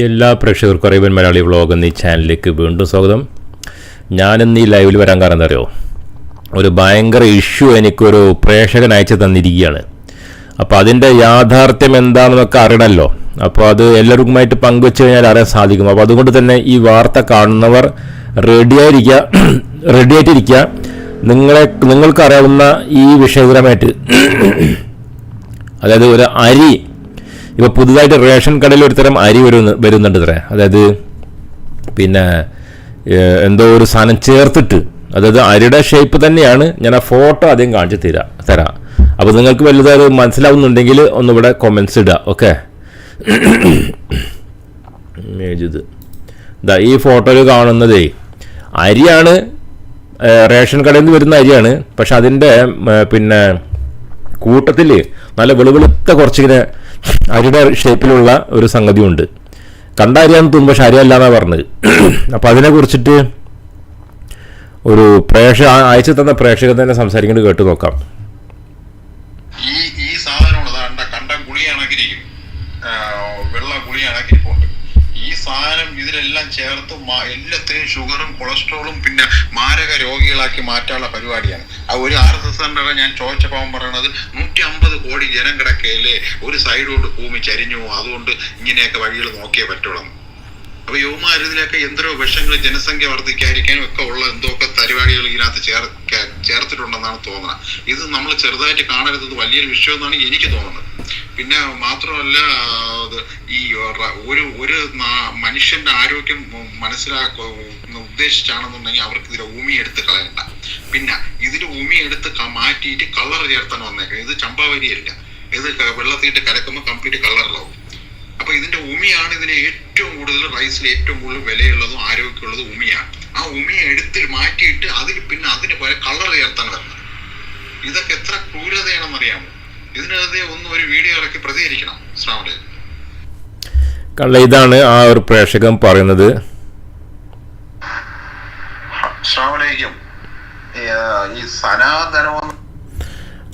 എല്ലാ പ്രേക്ഷകർക്കും അറിയവൻ മലയാളി വ്ളോഗ് എന്നീ ചാനലിലേക്ക് വീണ്ടും സ്വാഗതം. ഞാനിന്ന് ഈ ലൈവിൽ വരാൻ കാരണം എന്താ അറിയോ? ഒരു ഭയങ്കര ഇഷ്യൂ എനിക്കൊരു പ്രേക്ഷകൻ അയച്ചു തന്നിരിക്കുകയാണ്. അപ്പോൾ അതിന്റെ യാഥാർത്ഥ്യം എന്താണെന്നൊക്കെ അറിയണമല്ലോ അപ്പോൾ അത് എല്ലാവർക്കുമായിട്ട് പങ്കുവെച്ച് കഴിഞ്ഞാൽ അറിയാൻ സാധിക്കും. അപ്പോൾ അതുകൊണ്ട് തന്നെ ഈ വാർത്ത കാണുന്നവർ റെഡിയായിരിക്കുക റെഡിയായിട്ടിരിക്കുക നിങ്ങളെ നിങ്ങൾക്കറിയാവുന്ന ഈ വിഷയപരമായിട്ട്. അതായത് ഒരു അരി ഇപ്പോൾ പുതുതായിട്ട് റേഷൻ കടയിൽ ഒരു തരം അരി വരുന്ന വരുന്നുണ്ട് ഇത്ര അതായത് പിന്നെ എന്തോ ഒരു സാധനം ചേർത്തിട്ട് അതായത് അരിയുടെ ഷേപ്പ് തന്നെയാണ് ഞാൻ ആ ഫോട്ടോ ആദ്യം കാണിച്ചു തരാ തരാം. അപ്പോൾ നിങ്ങൾക്ക് വലുതായത് മനസ്സിലാവുന്നുണ്ടെങ്കിൽ ഒന്നിവിടെ കൊമൻസ് ഇടുക ഓക്കെ ഇതാ. ഈ ഫോട്ടോയിൽ കാണുന്നതേ അരിയാണ് റേഷൻ കടയിൽ നിന്ന് വരുന്ന അരിയാണ് പക്ഷെ അതിന്റെ പിന്നെ കൂട്ടത്തിൽ നല്ല വെളുവെളുത്ത കുറച്ചിങ്ങനെ അരിയുടെ ഷേപ്പിലുള്ള ഒരു സംഗതിയുണ്ട്. കണ്ട അരിയാന്ന് തോന്നുന്നു പക്ഷെ അരിയല്ല എന്നാണ് പറഞ്ഞത്. അപ്പം അതിനെ കുറിച്ചിട്ട് ഒരു പ്രേക്ഷ അയച്ചു തന്ന പ്രേക്ഷകൻ തന്നെ സംസാരിക്കുന്നത് കേട്ട് നോക്കാം ഈ സാധനമാണ് ദാണ്ട കണ്ട ഗുളി കണക്കിരിക്കും ആ, വെള്ള ഗുളി കണക്കിരിപ്പുണ്ട് ഈ ഇതിലെല്ലാം ചേർത്ത് മ- എല്ലാത്തിനും ഷുഗറും കൊളസ്ട്രോളും പിന്നെ മാരക രോഗികളാക്കി മാറ്റാനുള്ള പരിപാടിയാണ്. ആ ഒരു ആർ എസ് എസ് ഞാൻ ചോദിച്ചപ്പോൾ അവൻ പറയണത് നൂറ്റി അമ്പത് കോടി ജനം കിടക്കയില്ലേ? ഒരു സൈഡോട്ട് ഭൂമി ചരിഞ്ഞു അതുകൊണ്ട് ഇങ്ങനെയൊക്കെ വഴികൾ നോക്കിയേ പറ്റുള്ളൂ. അപ്പൊ യുവമാർ എന്തോ വിഷങ്ങൾ ജനസംഖ്യ വർദ്ധിക്കാതിരിക്കാനും ഒക്കെ ഉള്ള എന്തൊക്കെ പരിപാടികൾ ഇതിനകത്ത് ചേർ ചേർത്തിട്ടുണ്ടെന്നാണ് തോന്നുന്നത് ഇത് നമ്മൾ ചെറുതായിട്ട് കാണരുത് വലിയൊരു വിഷയം എന്നാണ് എനിക്ക് തോന്നുന്നത്. പിന്നെ മാത്രമല്ല ഈ ഒരു ഒരു മനുഷ്യന്റെ ആരോഗ്യം മനസ്സിലാക്കുന്ന ഉദ്ദേശിച്ചാണെന്നുണ്ടെങ്കിൽ അവർക്ക് ഇതിൽ ഭൂമി എടുത്ത് കളയണ്ട. പിന്നെ ഇതിൽ ഭൂമി എടുത്ത് മാറ്റിയിട്ട് കളർ ചേർത്താണ് വന്നേക്കുന്നത് ഇത് ചമ്പാവരിയല്ല. ഇത് വെള്ളത്തിട്ട് കലക്കുമ്പോൾ കംപ്ലീറ്റ് കളറിലാവും അപ്പൊ ഇതിന്റെ ഉമിയാണ് ഇതിന് ഏറ്റവും കൂടുതൽ റൈസിൽ ഏറ്റവും കൂടുതൽ വിലയുള്ളതും ആരോഗ്യമുള്ളതും ഉമിയാണ് ആ ഉമിയെ എടുത്ത് മാറ്റിയിട്ട് അതിൽ പിന്നെ അതിന് പോലെ കളർ ചേർത്താണ് വരുന്നത് ഇതൊക്കെ എത്ര ക്രൂരതയാണെന്ന് അറിയാമോ ഇതിനെതിരെ ഒന്ന് ഒരു വീഡിയോ ഇറക്കി പ്രതികരിക്കണം ഇസ്ലാമിലെ. കള്ള ഇതാണ് ആ ഒരു പ്രേക്ഷകൻ പറയുന്നത്.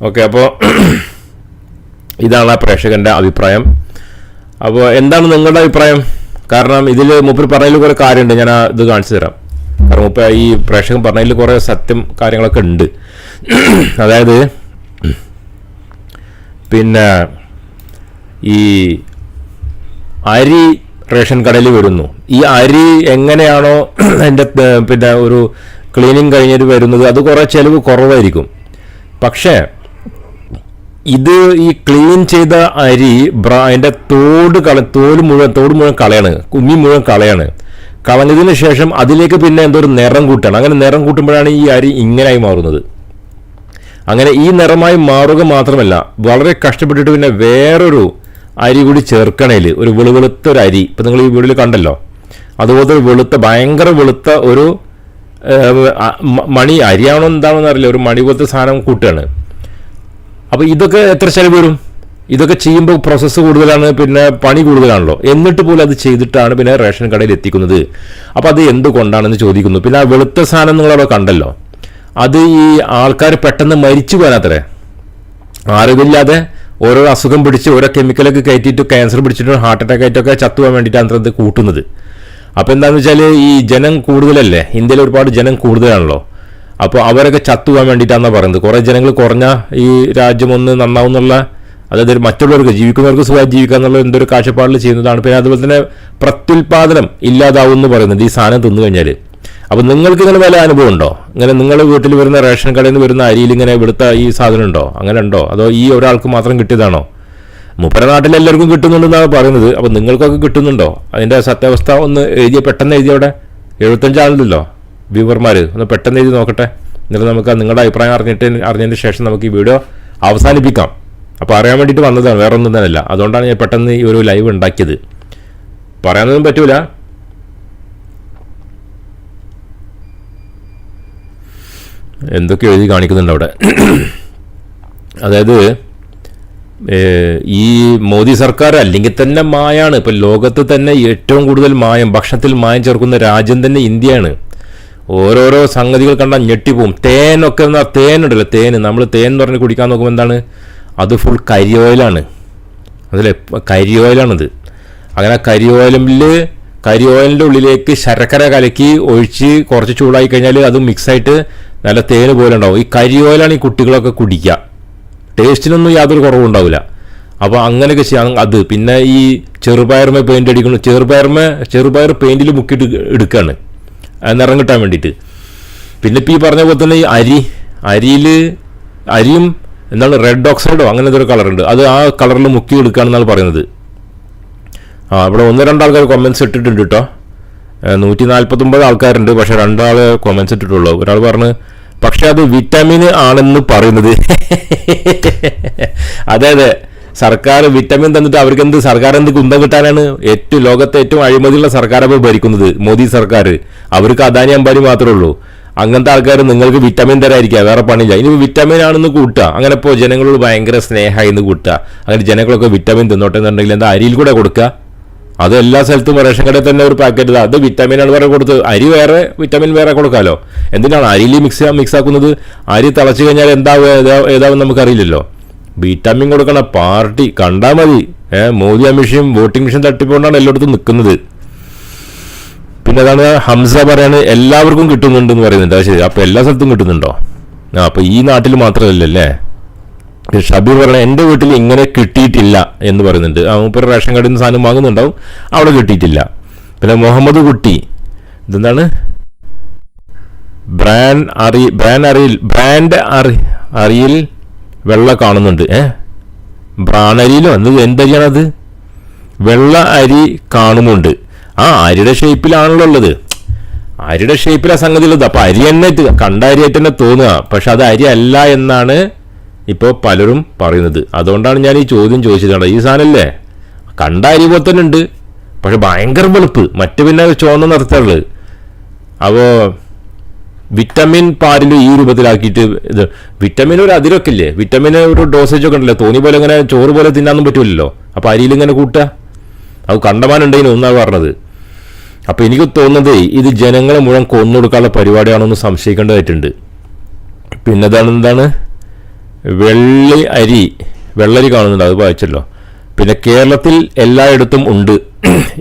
ഓക്കെ അപ്പോ ഇതാണ് ആ പ്രേക്ഷകന്റെ അഭിപ്രായം. അപ്പോൾ എന്താണ് നിങ്ങളുടെ അഭിപ്രായം? കാരണം ഇതിൽ മൂപ്പര് പറഞ്ഞതിൽ കുറേ കാര്യമുണ്ട് ഞാൻ ഇത് കാണിച്ചു തരാം. കാരണം മൂപ്പ ഈ പ്രേക്ഷകൻ പറഞ്ഞതിൽ കുറേ സത്യം കാര്യങ്ങളൊക്കെ ഉണ്ട്. അതായത് പിന്നെ ഈ അരി റേഷൻ കടയിൽ വരുന്നു. ഈ അരി എങ്ങനെയാണോ അതിന്റെ പിന്നെ ഒരു ക്ലീനിങ് കഴിഞ്ഞിട്ട് വരുന്നത് അത് കുറേ ചിലവ് കുറവായിരിക്കും. പക്ഷേ ഇത് ഈ ക്ലീൻ ചെയ്ത അരി ബ്ര അതിന്റെ തോട് കള തോട് മുഴുവൻ തോട് മുഴുവൻ കളയാണ് കുമ്മി മുഴുവൻ കളയാണ്. കളഞ്ഞതിന് ശേഷം അതിലേക്ക് പിന്നെ എന്തോ ഒരു നിറം കൂട്ടാണ്. അങ്ങനെ നിറം കൂട്ടുമ്പോഴാണ് ഈ അരി ഇങ്ങനെയായി മാറുന്നത്. അങ്ങനെ ഈ നിറമായി മാറുക മാത്രമല്ല വളരെ കഷ്ടപ്പെട്ടിട്ട് പിന്നെ വേറൊരു അരി കൂടി ചേർക്കണേൽ ഒരു വെളുവെളുത്ത ഒരു അരി. ഇപ്പം നിങ്ങൾ ഈ വീട്ടിൽ കണ്ടല്ലോ. അതുപോലെ ഒരു വെളുത്ത ഭയങ്കര വെളുത്ത ഒരു മണി അരിയാണോ എന്താണെന്ന് അറിയില്ല. ഒരു മണി പോലത്തെ സാധനം കൂട്ടുകയാണ്. അപ്പോൾ ഇതൊക്കെ എത്ര ചിലവ് വരും? ഇതൊക്കെ ചെയ്യുമ്പോൾ പ്രോസസ്സ് കൂടുതലാണ് പിന്നെ പണി കൂടുതലാണല്ലോ. എന്നിട്ട് പോലും അത് ചെയ്തിട്ടാണ് പിന്നെ റേഷൻ കടയിൽ എത്തിക്കുന്നത്. അപ്പോൾ അത് എന്തുകൊണ്ടാണെന്ന് ചോദിക്കുന്നു. പിന്നെ ആ വെളുത്ത സാധനം നിങ്ങളവിടെ കണ്ടല്ലോ. അത് ഈ ആൾക്കാർ പെട്ടെന്ന് മരിച്ചു പോകാനത്രേ ആരോഗ്യമില്ലാതെ ഓരോ അസുഖം പിടിച്ച് ഓരോ കെമിക്കലൊക്കെ കയറ്റിയിട്ട് ക്യാൻസർ പിടിച്ചിട്ട് ഹാർട്ട് അറ്റാക്ക് ആയിട്ടൊക്കെ ചത്തുപോകാൻ വേണ്ടിയിട്ടാണ് ഇത് കൂട്ടുന്നത്. അപ്പോൾ എന്താണെന്ന് വെച്ചാൽ ഈ ജനം കൂടുതലല്ലേ? ഇന്ത്യയിൽ ഒരുപാട് ജനം കൂടുതലാണല്ലോ. അപ്പോൾ അവരൊക്കെ ചത്തുപോകാൻ വേണ്ടിയിട്ടാണെന്നാണ് പറയുന്നത്. കുറേ ജനങ്ങൾ കുറഞ്ഞ ഈ രാജ്യം ഒന്ന് നന്നാവും എന്നുള്ള അതായത് മറ്റുള്ളവർക്ക് ജീവിക്കുന്നവർക്ക് സുഖമായി ജീവിക്കുക എന്നുള്ള എന്തൊരു കാഴ്ചപ്പാടിൽ ചെയ്യുന്നതാണ്. പിന്നെ അതുപോലെ തന്നെ പ്രത്യുൽപാദനം ഇല്ലാതാവും എന്ന് പറയുന്നത് ഈ സാധനം തിന്നു കഴിഞ്ഞാൽ അപ്പോൾ നിങ്ങൾക്ക് ഇങ്ങനെ വല്ല അനുഭവം ഉണ്ടോ? ഇങ്ങനെ നിങ്ങൾ വീട്ടിൽ വരുന്ന റേഷൻ കടയിൽ നിന്ന് വരുന്ന അരിയിൽ ഇങ്ങനെ ഇവിടുത്തെ ഈ സാധനം ഉണ്ടോ? അങ്ങനെ ഉണ്ടോ? അതോ ഈ ഒരാൾക്ക് മാത്രം കിട്ടിയതാണോ? മുപ്പര നാട്ടിൽ എല്ലാവർക്കും കിട്ടുന്നുണ്ടെന്നാണ് പറയുന്നത്. അപ്പോൾ നിങ്ങൾക്കൊക്കെ കിട്ടുന്നുണ്ടോ? അതിന്റെ സത്യാവസ്ഥ ഒന്ന് എഴുതിയ പെട്ടെന്ന് എഴുതിയ അവിടെ എഴുപത്തഞ്ചാണല്ലോ വ്യൂവർമാർ ഒന്ന് പെട്ടെന്ന് എഴുതി നോക്കട്ടെ. എന്നിട്ട് നമുക്ക് നിങ്ങളുടെ അഭിപ്രായം അറിഞ്ഞിട്ട് അറിഞ്ഞതിന് ശേഷം നമുക്ക് ഈ വീഡിയോ അവസാനിപ്പിക്കാം. അപ്പോൾ അറിയാൻ വേണ്ടിയിട്ട് വന്നതാണ്. വേറൊന്നും തന്നെയല്ല. അതുകൊണ്ടാണ് ഞാൻ പെട്ടെന്ന് ഈ ഒരു ലൈവ് ഉണ്ടാക്കിയത്. പറയാനൊന്നും പറ്റൂല. എന്തൊക്കെ എഴുതി കാണിക്കുന്നുണ്ട് അവിടെ? അതായത് ഈ മോദി സർക്കാർ അല്ലെങ്കിൽ തന്നെ മായാണ്. ഇപ്പം ലോകത്ത് തന്നെ ഏറ്റവും കൂടുതൽ മായം ഭക്ഷണത്തിൽ മായം ചേർക്കുന്ന രാജ്യം തന്നെ ഇന്ത്യയാണ്. ഓരോരോ സംഗതികൾ കണ്ടാൽ ഞെട്ടിപ്പോവും. തേനൊക്കെ എന്നാ തേനുണ്ടല്ലോ തേൻ നമ്മൾ തേൻ എന്ന് പറഞ്ഞ് കുടിക്കാൻ നോക്കുമ്പോൾ എന്താണ്? അത് ഫുൾ കരി ഓയിലാണ് അതിലെ കരി ഓയിലാണിത് അങ്ങനെ കരി ഓയിലിൽ കരി ഓയിലിന്റെ ഉള്ളിലേക്ക് ശർക്കര കലക്കി ഒഴിച്ച് കുറച്ച് ചൂടായി കഴിഞ്ഞാൽ അത് മിക്സായിട്ട് നല്ല തേന് പോലെ ഉണ്ടാവും. ഈ കരിയോലാണ് ഈ കുട്ടികളൊക്കെ കുടിക്കുക. ടേസ്റ്റിനൊന്നും യാതൊരു കുറവും ഉണ്ടാവില്ല. അപ്പോൾ അങ്ങനെയൊക്കെ ചെയ്യാം. അത് പിന്നെ ഈ ചെറുപയറുമേ പെയിന്റ് അടിക്കണം ചെറുപയറുമേ ചെറുപയർ പെയിന്റിൽ മുക്കിയിട്ട് എടുക്കുകയാണ് നിറം കിട്ടാൻ വേണ്ടിയിട്ട്. പിന്നെ ഇപ്പോൾ ഈ പറഞ്ഞ പോലെ തന്നെ ഈ അരി അരിയിൽ അരിയും എന്താണ് റെഡ് ഓക്സൈഡോ അങ്ങനെ എന്തൊരു കളറുണ്ട് അത് ആ കളറിൽ മുക്കി എടുക്കുകയാണെന്നാണ് പറയുന്നത്. ആ ഇവിടെ ഒന്ന് രണ്ടാൾക്കാർ കൊമൻസ് ഇട്ടിട്ടുണ്ട് കേട്ടോ നൂറ്റി നാൽപ്പത്തൊമ്പത് ആൾക്കാരുണ്ട്. പക്ഷെ രണ്ടാൾ കൊമൻസ് ഇട്ടിട്ടുള്ളൂ. ഒരാൾ പറഞ്ഞ് പക്ഷെ അത് വിറ്റാമിൻ ആണെന്ന് പറയുന്നത്. അതെ അതെ. സർക്കാർ വിറ്റാമിൻ തന്നിട്ട് അവർക്ക് എന്ത് സർക്കാർ എന്ത് കുന്തം കിട്ടാനാണ് ഏറ്റവും ലോകത്തെ ഏറ്റവും അഴിമതിയുള്ള സർക്കാർ ഇപ്പോൾ ഭരിക്കുന്നത്? മോദി സർക്കാർ. അവർക്ക് അദാനി അംബാനി മാത്രമേ ഉള്ളൂ. അങ്ങനത്തെ ആൾക്കാർ നിങ്ങൾക്ക് വിറ്റാമിൻ തരായിരിക്കുക വേറെ പണിയില്ല. ഇനി വിറ്റാമിൻ ആണെന്ന് കൂട്ടുക. അങ്ങനെ ഇപ്പോൾ ജനങ്ങളോട് ഭയങ്കര സ്നേഹമായി എന്ന് കൂട്ടുക. അങ്ങനെ ജനങ്ങളൊക്കെ വിറ്റാമിൻ തിന്നോട്ടെ എന്നുണ്ടെങ്കിൽ എന്താ അരിയിൽ കൂടെ കൊടുക്കുക? അത് എല്ലാ സ്ഥലത്തും റേഷൻ കടയിൽ തന്നെ ഒരു പാക്കറ്റ് അത് വിറ്റാമിൻ ആണ് വേറെ കൊടുത്ത് അരി വേറെ വിറ്റാമിൻ വേറെ കൊടുക്കാമല്ലോ എന്തിനാണ് അരിയിൽ മിക്സ് മിക്സ് ആക്കുന്നത്? അരി തിളച്ചു കഴിഞ്ഞാൽ എന്താവും? ഏതാ ഏതാവും നമുക്കറിയില്ലല്ലോ. വിറ്റാമിൻ കൊടുക്കണ പാർട്ടി കണ്ടാൽ മതി. മോദി അമിഷയും വോട്ടിംഗ് മിഷൻ തട്ടിപ്പോണ്ടാണ് എല്ലായിടത്തും നിൽക്കുന്നത് പിന്നെ അതാണ് ഹംസ പറയാണ് എല്ലാവർക്കും കിട്ടുന്നുണ്ട് എന്ന് പറയുന്നുണ്ട് ശരി. അപ്പൊ എല്ലാ സ്ഥലത്തും കിട്ടുന്നുണ്ടോ? ആ അപ്പൊ ഈ നാട്ടിൽ മാത്രമല്ലല്ലേ? ഷബീർ പറഞ്ഞ എന്റെ വീട്ടിൽ ഇങ്ങനെ കിട്ടിയിട്ടില്ല എന്ന് പറയുന്നുണ്ട്. മൂപ്പര് റേഷൻ കടയിൽ നിന്ന് സാധനം വാങ്ങുന്നുണ്ടാവും അവിടെ കിട്ടിയിട്ടില്ല. പിന്നെ മുഹമ്മദ് കുട്ടി ഇതെന്താണ്? ബ്രാൻഡ് അറി ബ്രാൻഡ് അറിയിൽ ബ്രാൻഡ് അറി അറിയിൽ വെള്ള കാണുന്നുണ്ട്. ഏ? ബ്രാണരിയിലോ എന്നത് എന്തരിയാണത് വെള്ള അരി കാണുന്നുണ്ട്. ആ അരിയുടെ ഷേപ്പിലാണല്ലോ ഉള്ളത്. അരിയുടെ ഷേപ്പിലാ സംഗതി ഉള്ളത്. അപ്പൊ അരി തന്നെ കണ്ട അരിയായിട്ട് തന്നെ തോന്നുക. പക്ഷെ അത് അരി അല്ല എന്നാണ് ഇപ്പോൾ പലരും പറയുന്നത്. അതുകൊണ്ടാണ് ഞാൻ ഈ ചോദ്യം ചോദിച്ചത് ഈ സാധനമല്ലേ കണ്ട അരി പോലെ തന്നെ ഉണ്ട്. പക്ഷെ ഭയങ്കര വെളുപ്പ്. മറ്റു പിന്നെ ചുവന്ന നിറത്തുള്ളത് അപ്പോൾ വിറ്റമിൻ പാലിൽ ഈ രൂപത്തിലാക്കിയിട്ട് ഇത് വിറ്റമിൻ ഒരു അതിരൊക്കെ ഇല്ലേ? വിറ്റമിൻ ഒരു ഡോസേജ് ഒക്കെ ഉണ്ടല്ലോ. തോന്നി പോലെ ഇങ്ങനെ ചോറ് പോലെ തിന്നാനൊന്നും പറ്റില്ലല്ലോ അപ്പോൾ അരിയിൽ ഇങ്ങനെ കൂട്ടുക. അത് കണ്ടമാനുണ്ടെങ്കിലും ഒന്നാണ് പറഞ്ഞത്. അപ്പോൾ എനിക്ക് തോന്നുന്നത് ഇത് ജനങ്ങളെ മുഴുവൻ കൊന്നൊടുക്കാനുള്ള പരിപാടിയാണോ എന്ന് സംശയിക്കേണ്ടതായിട്ടുണ്ട്. പിന്നെ അതാണ് എന്താണ്? വെള്ളി അരി വെള്ളരി കാണുന്നുണ്ട് അത് വായിച്ചല്ലോ. പിന്നെ കേരളത്തിൽ എല്ലായിടത്തും ഉണ്ട്.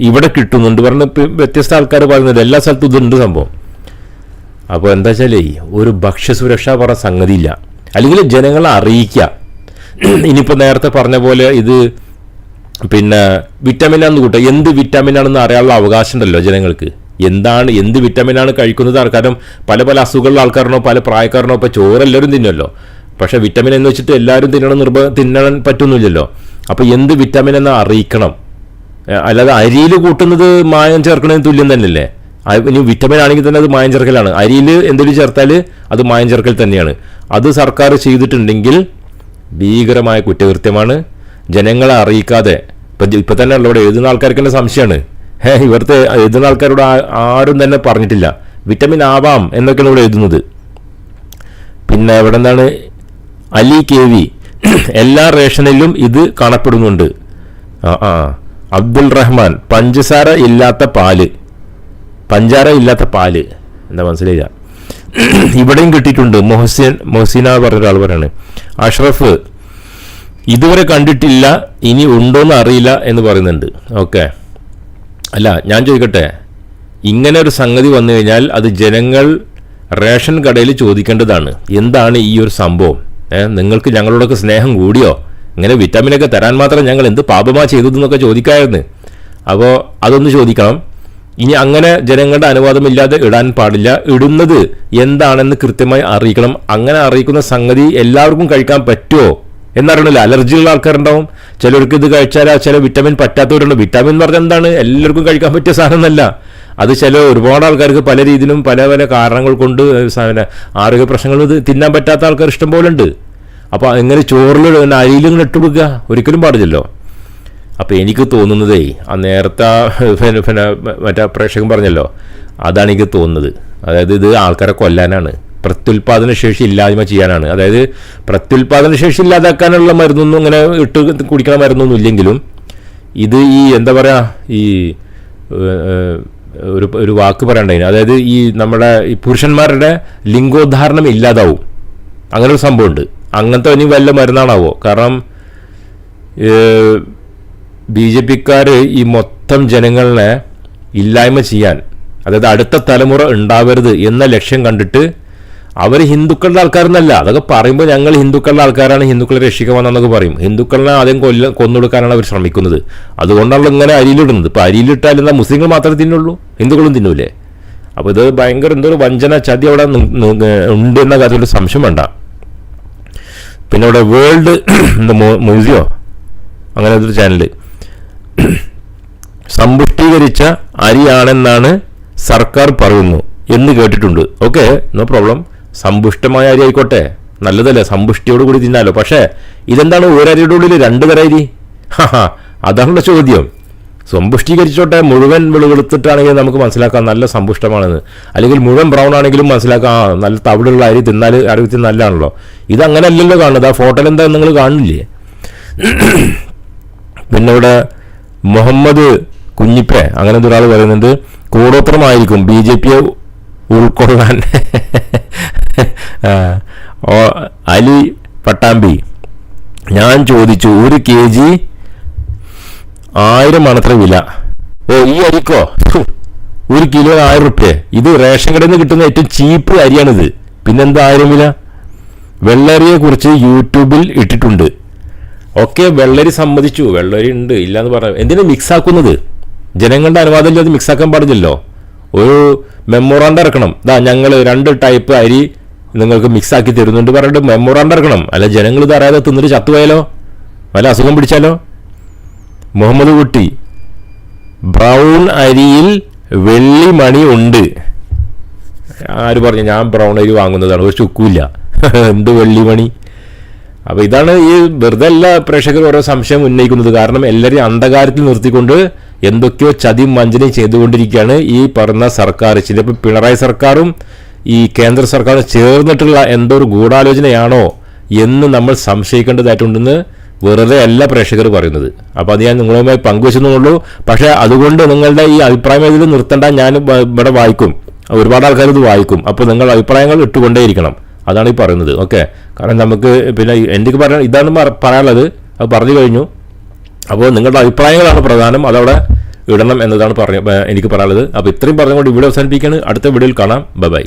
ഇവിടെ കിട്ടുന്നുണ്ട്. പറഞ്ഞ വ്യത്യസ്ത ആൾക്കാർ പറയുന്നുണ്ട്. എല്ലാ സ്ഥലത്തും ഇതുണ്ട് സംഭവം. അപ്പോൾ എന്താ വെച്ചാൽ ഒരു ഭക്ഷ്യസുരക്ഷ പറഞ്ഞ സംഗതിയില്ല അല്ലെങ്കിൽ ജനങ്ങളെ അറിയിക്കുക ഇനിയിപ്പോൾ നേരത്തെ പറഞ്ഞ പോലെ ഇത് പിന്നെ വിറ്റാമിൻ ആണെന്ന് കൂട്ടുക എന്ത് വിറ്റാമിനാണെന്ന് അറിയാനുള്ള അവകാശം ഉണ്ടല്ലോ ജനങ്ങൾക്ക്. എന്താണ് എന്ത് വിറ്റാമിനാണ് കഴിക്കുന്നത് ആൾക്കാരും പല പല അസുഖമുള്ള ആൾക്കാരനോ പല പ്രായക്കാരനോ ഇപ്പോൾ ചോറ് എല്ലാവരും തിന്നുമല്ലോ പക്ഷേ വിറ്റമിൻ എന്ന് വെച്ചിട്ട് എല്ലാവരും തിന്നണം നിർബ തിന്നണം പറ്റുന്നില്ലല്ലോ അപ്പോൾ എന്ത് വിറ്റാമിൻ എന്ന് അറിയിക്കണം? അല്ലാതെ അരിയിൽ കൂട്ടുന്നത് മായം ചേർക്കുന്നതിന് തുല്യം തന്നെയല്ലേ? ഇനി വിറ്റമിൻ ആണെങ്കിൽ തന്നെ അത് മായം ചേർക്കലാണ്. അരിയിൽ എന്തെങ്കിലും ചേർത്താൽ അത് മായം ചേർക്കൽ തന്നെയാണ്. അത് സർക്കാർ ചെയ്തിട്ടുണ്ടെങ്കിൽ ഭീകരമായ കുറ്റകൃത്യമാണ്. ജനങ്ങളെ അറിയിക്കാതെ ഇപ്പം ഇപ്പം തന്നെ ഉള്ള ഇവിടെ എഴുതുന്ന ആൾക്കാർക്ക് തന്നെ സംശയമാണ്. ഏഹ് ഇവിടുത്തെ എഴുതുന്ന ആൾക്കാരോട് ആരും തന്നെ പറഞ്ഞിട്ടില്ല. വിറ്റമിൻ ആവാം എന്നൊക്കെയാണ് ഇവിടെ എഴുതുന്നത്. പിന്നെ ഇവിടെ എന്താണ് അലി കെ വി. എല്ലാ റേഷനിലും ഇത് കാണപ്പെടുന്നുണ്ട്. ആ ആ. അബ്ദുൾ റഹ്മാൻ പഞ്ചസാര ഇല്ലാത്ത പാൽ. പഞ്ചാര ഇല്ലാത്ത പാൽ. എന്താ മനസ്സിലായില്ല. ഇവിടെയും കിട്ടിയിട്ടുണ്ട്. മൊഹസിൻ മൊഹസിന പറഞ്ഞ ഒരാൾ പറയാണ്. അഷ്റഫ് ഇതുവരെ കണ്ടിട്ടില്ല ഇനി ഉണ്ടോന്ന് അറിയില്ല എന്ന് പറയുന്നുണ്ട്. ഓക്കെ. അല്ല ഞാൻ ചോദിക്കട്ടെ. ഇങ്ങനെ ഒരു സംഗതി വന്നു കഴിഞ്ഞാൽ അത് ജനങ്ങൾ റേഷൻ കടയിൽ ചോദിക്കേണ്ടതാണ്. എന്താണ് ഈ ഒരു സംഭവം? നിങ്ങൾക്ക് ഞങ്ങളോടൊക്കെ സ്നേഹം കൂടിയോ? ഇങ്ങനെ വിറ്റാമിനൊക്കെ തരാൻ മാത്രം ഞങ്ങൾ എന്ത് പാപമാ ചെയ്തതെന്നൊക്കെ ചോദിക്കാമായിരുന്നു അപ്പോൾ അതൊന്ന് ചോദിക്കണം. ഇനി അങ്ങനെ ജനങ്ങളുടെ അനുവാദമില്ലാതെ ഇടാൻ പാടില്ല. ഇടുന്നത് എന്താണെന്ന് കൃത്യമായി അറിയിക്കണം. അങ്ങനെ അറിയിക്കുന്ന സംഗതി എല്ലാവർക്കും കഴിക്കാൻ പറ്റുമോ? എന്നറിയണമല്ലോ അലർജിയുള്ള ആൾക്കാരുണ്ടാവും. ചിലർക്ക് ഇത് കഴിച്ചാൽ ചില വിറ്റാമിൻ പറ്റാത്തവരുണ്ട്. വിറ്റാമിൻ എന്ന് പറഞ്ഞാൽ എന്താണ്? എല്ലാവർക്കും കഴിക്കാൻ പറ്റിയ സാധനമൊന്നല്ല അത് ചില ഒരുപാട് ആൾക്കാർക്ക് പല രീതിയിലും പല പല കാരണങ്ങൾ കൊണ്ട് ആരോഗ്യ പ്രശ്നങ്ങൾ തിന്നാൻ പറ്റാത്ത ആൾക്കാർ ഇഷ്ടം പോലെ ഉണ്ട് അപ്പോൾ എങ്ങനെ ചോറിൽ അരിയിലും ഇട്ട് കൊടുക്കുക ഒരിക്കലും പാടില്ലല്ലോ. അപ്പോൾ എനിക്ക് തോന്നുന്നതേ ആ നേരത്തെ പിന്നെ പിന്നെ മറ്റേ പ്രേക്ഷകൻ പറഞ്ഞല്ലോ അതാണ് എനിക്ക് തോന്നുന്നത്. അതായത് ഇത് ആൾക്കാരെ കൊല്ലാനാണ്. പ്രത്യുൽപാദന ശേഷി ഇല്ലായ്മ ചെയ്യാനാണ്. അതായത് പ്രത്യുൽപാദന ശേഷി ഇല്ലാതാക്കാനുള്ള മരുന്നൊന്നും ഇങ്ങനെ ഇട്ട് കുടിക്കണ മരുന്നൊന്നും ഇല്ലെങ്കിലും ഇത് ഈ എന്താ പറയുക ഈ ഒരു ഒരു വാക്ക് പറയണ്ടതിന് അതായത് ഈ നമ്മുടെ ഈ പുരുഷന്മാരുടെ ലിംഗോദ്ധാരണം ഇല്ലാതാവും. അങ്ങനെ ഒരു സംഭവമുണ്ട്. അങ്ങനത്തെ ഇനി വല്ല മരുന്നാണാവോ? കാരണം ബി ജെ പിക്കാർ ഈ മൊത്തം ജനങ്ങളെ ഇല്ലായ്മ ചെയ്യാൻ അതായത് അടുത്ത തലമുറ ഉണ്ടാവരുത് എന്ന ലക്ഷ്യം കണ്ടിട്ട് അവർ ഹിന്ദുക്കളുടെ ആൾക്കാരെന്നല്ല. അതൊക്കെ പറയുമ്പോൾ ഞങ്ങൾ ഹിന്ദുക്കളുടെ ആൾക്കാരാണ്. ഹിന്ദുക്കളെ രക്ഷിക്കുമെന്നൊക്കെ പറയും. ഹിന്ദുക്കളെ ആദ്യം കൊല്ല കൊന്നൊടുക്കാനാണ് അവർ ശ്രമിക്കുന്നത്. അതുകൊണ്ടാണല്ലോ ഇങ്ങനെ അരിയിലിടുന്നത്. ഇപ്പോൾ അരിയിലിട്ടാൽ എന്താ മുസ്ലിങ്ങൾ മാത്രമേ തിന്നുള്ളൂ? ഹിന്ദുക്കളും തിന്നൂലേ? അപ്പോൾ ഇത് ഭയങ്കര എന്തോ ഒരു വഞ്ചന ചതി അവിടെ ഉണ്ട് എന്ന കാര്യത്തിൽ സംശയം വേണ്ട. പിന്നെ അവിടെ വേൾഡ് മ്യൂസിയോ? അങ്ങനെ ഒരു ചാനൽ സമ്പുഷ്ടീകരിച്ച അരിയാണെന്നാണ് സർക്കാർ പറയുന്നു എന്ന് കേട്ടിട്ടുണ്ട്. ഓക്കെ നോ പ്രോബ്ലം സമ്പുഷ്ടമായ അരി ആയിക്കോട്ടെ. നല്ലതല്ലേ സമ്പുഷ്ടിയോട് കൂടി തിന്നാലോ. പക്ഷേ ഇതെന്താണ് ഒരരിയുടെ ഉള്ളിൽ രണ്ട് തര അരി? ഹാ ചോദ്യം. സമ്പുഷ്ടീകരിച്ചോട്ടെ മുഴുവൻ വെളുവെളുത്തിട്ടാണെങ്കിൽ നമുക്ക് മനസ്സിലാക്കാം നല്ല സമ്പുഷ്ടമാണെന്ന്. അല്ലെങ്കിൽ മുഴുവൻ ബ്രൗൺ ആണെങ്കിലും മനസ്സിലാക്കാം ആ നല്ല തവിടുള്ള അരി തിന്നാൽ ആരോഗ്യത്തിന് നല്ലതാണല്ലോ. ഇതങ്ങനെയല്ലല്ലോ കാണുന്നത്. ആ ഫോട്ടോയിൽ എന്താ നിങ്ങൾ കാണില്ലേ പിന്നെ ഇവിടെ മുഹമ്മദ് കുഞ്ഞിപ്പെ അങ്ങനെ ഒരാൾ പറയുന്നുണ്ട് കൂടോത്രമായിരിക്കും ബി ജെ പിയെ ഉൾക്കൊള്ളാൻ. അലി പട്ടാമ്പി. ഞാൻ ചോദിച്ചു ഒരു കെ ജി ആയിരം അത്ര വില. ഓ ഈ അരിക്കോ? ഒരു കിലോ ആയിരം റുപ്യ. ഇത് റേഷൻ കടയിൽ നിന്ന് കിട്ടുന്ന ഏറ്റവും ചീപ്പ് അരിയാണിത്. പിന്നെന്താ ആയിരം വില? വെള്ളരിയെ കുറിച്ച് യൂട്യൂബിൽ ഇട്ടിട്ടുണ്ട്. ഒക്കെ വെള്ളരി സമ്മതിച്ചു. വെള്ളരി ഉണ്ട് ഇല്ലാന്ന് പറഞ്ഞു എന്തിനാ മിക്സ് ആക്കുന്നത് ജനങ്ങളുടെ അനുവാദം ഇല്ലാതെ മിക്സ് ആക്കാൻ പാടില്ലല്ലോ. ഒരു മെമ്മോറാണ്ടം ഇറക്കണം. ഇതാ ഞങ്ങൾ രണ്ട് ടൈപ്പ് അരി നിങ്ങൾക്ക് മിക്സ് ആക്കി തരുന്നുണ്ട് പറഞ്ഞിട്ട് മെമ്മോറാണ്ട് ഇറക്കണം. അല്ല ജനങ്ങൾ ഇത് അറിയാതെ തിന്നിട്ട് ചത്തുപോയാലോ? വല്ല അസുഖം പിടിച്ചാലോ? മുഹമ്മദ് കുട്ടി ബ്രൗൺ അരിയിൽ വെള്ളി വെള്ളിമണി ഉണ്ട്. ആര് പറഞ്ഞു ഞാൻ ബ്രൗൺ അരി വാങ്ങുന്നതാണ് ഒരു ചുക്കൂല്ല. എന്ത് വെള്ളിമണി അപ്പോൾ ഇതാണ് ഈ വെറുതെ എല്ലാ പ്രേക്ഷകർ ഓരോ സംശയം ഉന്നയിക്കുന്നത്. കാരണം എല്ലാവരെയും അന്ധകാരത്തിൽ നിർത്തിക്കൊണ്ട് എന്തൊക്കെയോ ചതി വഞ്ചനയും ചെയ്തുകൊണ്ടിരിക്കുകയാണ് ഈ പറഞ്ഞ സർക്കാർ. ചിലപ്പോൾ പിണറായി സർക്കാരും ഈ കേന്ദ്ര സർക്കാർ ചേർന്നിട്ടുള്ള എന്തോ ഒരു ഗൂഢാലോചനയാണോ എന്ന് നമ്മൾ സംശയിക്കേണ്ടതായിട്ടുണ്ടെന്ന് വെറുതെ അല്ല പ്രേക്ഷകർ പറയുന്നത്. അപ്പോൾ അത് ഞാൻ നിങ്ങളുമായി പങ്കുവെച്ചെന്നുള്ളൂ. പക്ഷേ അതുകൊണ്ട് നിങ്ങളുടെ ഈ അഭിപ്രായം ഇതിൽ നിർത്തേണ്ട ഞാൻ ഇവിടെ വായിക്കും. ഒരുപാട് ആൾക്കാർ ഇത് വായിക്കും. അപ്പോൾ നിങ്ങൾ അഭിപ്രായങ്ങൾ ഇട്ടുകൊണ്ടേയിരിക്കണം. അതാണ് ഈ പറയുന്നത്. ഓക്കെ? കാരണം നമുക്ക് പിന്നെ എനിക്ക് പറയാൻ ഇതാണ് പറ- പറയാനുള്ളത്. അത് പറഞ്ഞു കഴിഞ്ഞു. അപ്പോൾ നിങ്ങളുടെ അഭിപ്രായങ്ങളാണ് പ്രധാനം. അതവിടെ ഇടണം എന്നതാണ് പറഞ്ഞു എനിക്ക് പറയാനുള്ളത്. അപ്പോൾ ഇത്രയും പറഞ്ഞുകൊണ്ട് ഇവിടെ അവസാനിപ്പിക്കുകയാണ്. അടുത്ത വീഡിയോയിൽ കാണാം. ബൈ